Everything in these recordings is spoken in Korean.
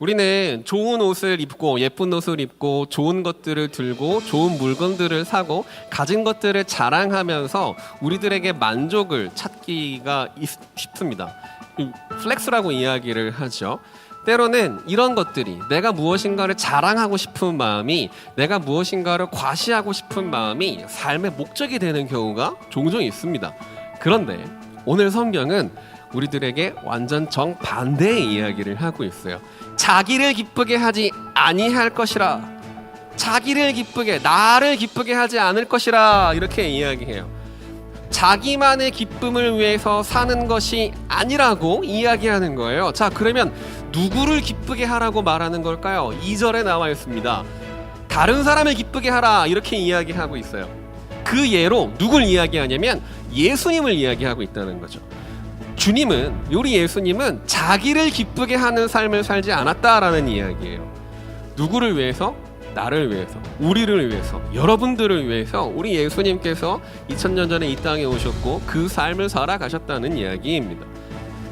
우리는 좋은 옷을 입고 예쁜 옷을 입고 좋은 것들을 들고 좋은 물건들을 사고 가진 것들을 자랑하면서 우리들에게 만족을 찾기가 있- 쉽습니다. 이 플렉스라고 이야기를 하죠. 때로는 이런 것들이 내가 무엇인가를 자랑하고 싶은 마음이 내가 무엇인가를 과시하고 싶은 마음이 삶의 목적이 되는 경우가 종종 있습니다. 그런데 오늘 성경은 우리들에게 완전 정반대의 이야기를 하고 있어요. 자기를 기쁘게 하지 아니할 것이라. 자기를 기쁘게 나를 기쁘게 하지 않을 것이라 이렇게 이야기해요. 자기만의 기쁨을 위해서 사는 것이 아니라고 이야기하는 거예요. 자, 그러면 누구를 기쁘게 하라고 말하는 걸까요? 2절에 나와 있습니다. 다른 사람을 기쁘게 하라 이렇게 이야기하고 있어요. 그 예로 누굴 이야기하냐면 예수님을 이야기하고 있다는 거죠. 주님은 우리 예수님은 자기를 기쁘게 하는 삶을 살지 않았다라는 이야기예요. 누구를 위해서? 나를 위해서, 우리를 위해서, 여러분들을 위해서 우리 예수님께서 2000년 전에 이 땅에 오셨고 그 삶을 살아가셨다는 이야기입니다.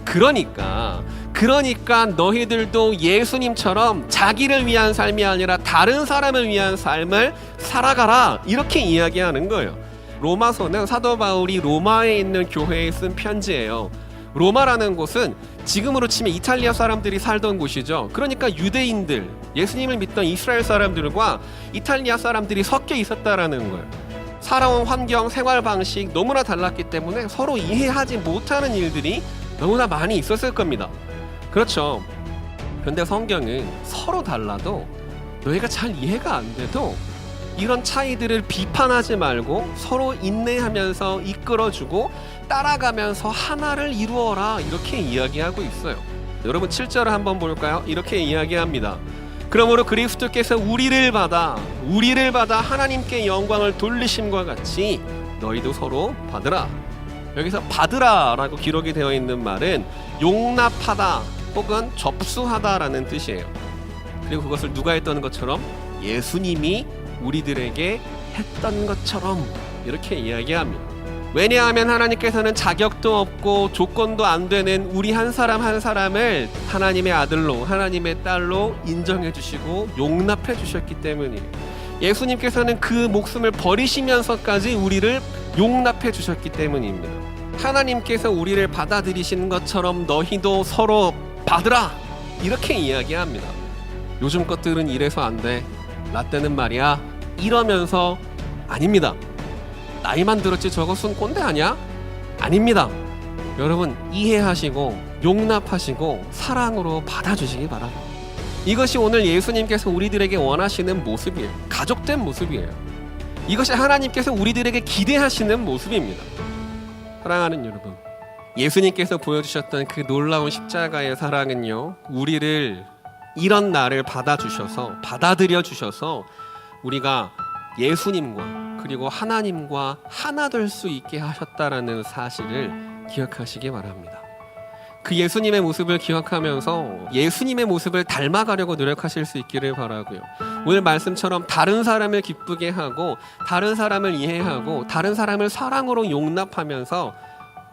그러니까 그러니까 너희들도 예수님처럼 자기를 위한 삶이 아니라 다른 사람을 위한 삶을 살아가라 이렇게 이야기하는 거예요. 로마서는 사도 바울이 로마에 있는 교회에 쓴 편지예요. 로마라는 곳은 지금으로 치면 이탈리아 사람들이 살던 곳이죠. 그러니까 유대인들, 예수님을 믿던 이스라엘 사람들과 이탈리아 사람들이 섞여 있었다라는 거예요. 살아온 환경, 생활 방식 너무나 달랐기 때문에 서로 이해하지 못하는 일들이 너무나 많이 있었을 겁니다. 그렇죠. 그런데 성경은 서로 달라도 너희가 잘 이해가 안 돼도 이런 차이들을 비판하지 말고 서로 인내하면서 이끌어주고 따라가면서 하나를 이루어라 이렇게 이야기하고 있어요. 여러분 7절을 한번 볼까요? 이렇게 이야기합니다. 그러므로 그리스도께서 우리를 받아 우리를 받아 하나님께 영광을 돌리심과 같이 너희도 서로 받으라. 여기서 받으라라고 기록이 되어 있는 말은 용납하다 혹은 접수하다라는 뜻이에요. 그리고 그것을 누가 했던 것처럼 예수님이 우리들에게 했던 것처럼 이렇게 이야기합니다. 왜냐하면 하나님께서는 자격도 없고 조건도 안 되는 우리 한 사람 한 사람을 하나님의 아들로 하나님의 딸로 인정해 주시고 용납해 주셨기 때문이에요. 예수님께서는 그 목숨을 버리시면서까지 우리를 용납해 주셨기 때문입니다. 하나님께서 우리를 받아들이신 것처럼 너희도 서로 받으라 이렇게 이야기합니다. 요즘 것들은 이래서 안 돼. 라떼는 말이야. 이러면서 아닙니다. 나이만 들었지 저것은 꼰대 아니야? 아닙니다. 여러분 이해하시고 용납하시고 사랑으로 받아주시기 바랍니다. 이것이 오늘 예수님께서 우리들에게 원하시는 모습이에요. 가족된 모습이에요. 이것이 하나님께서 우리들에게 기대하시는 모습입니다. 사랑하는 여러분, 예수님께서 보여주셨던 그 놀라운 십자가의 사랑은요, 우리를 이런 나를 받아주셔서 받아들여 주셔서 우리가 예수님과 그리고 하나님과 하나 될 수 있게 하셨다라는 사실을 기억하시기 바랍니다. 그 예수님의 모습을 기억하면서 예수님의 모습을 닮아가려고 노력하실 수 있기를 바라고요. 오늘 말씀처럼 다른 사람을 기쁘게 하고 다른 사람을 이해하고 다른 사람을 사랑으로 용납하면서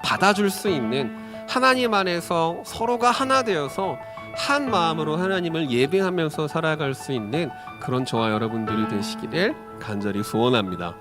받아줄 수 있는 하나님 안에서 서로가 하나 되어서 한 마음으로 하나님을 예배하면서 살아갈 수 있는 그런 저와 여러분들이 되시기를 간절히 소원합니다.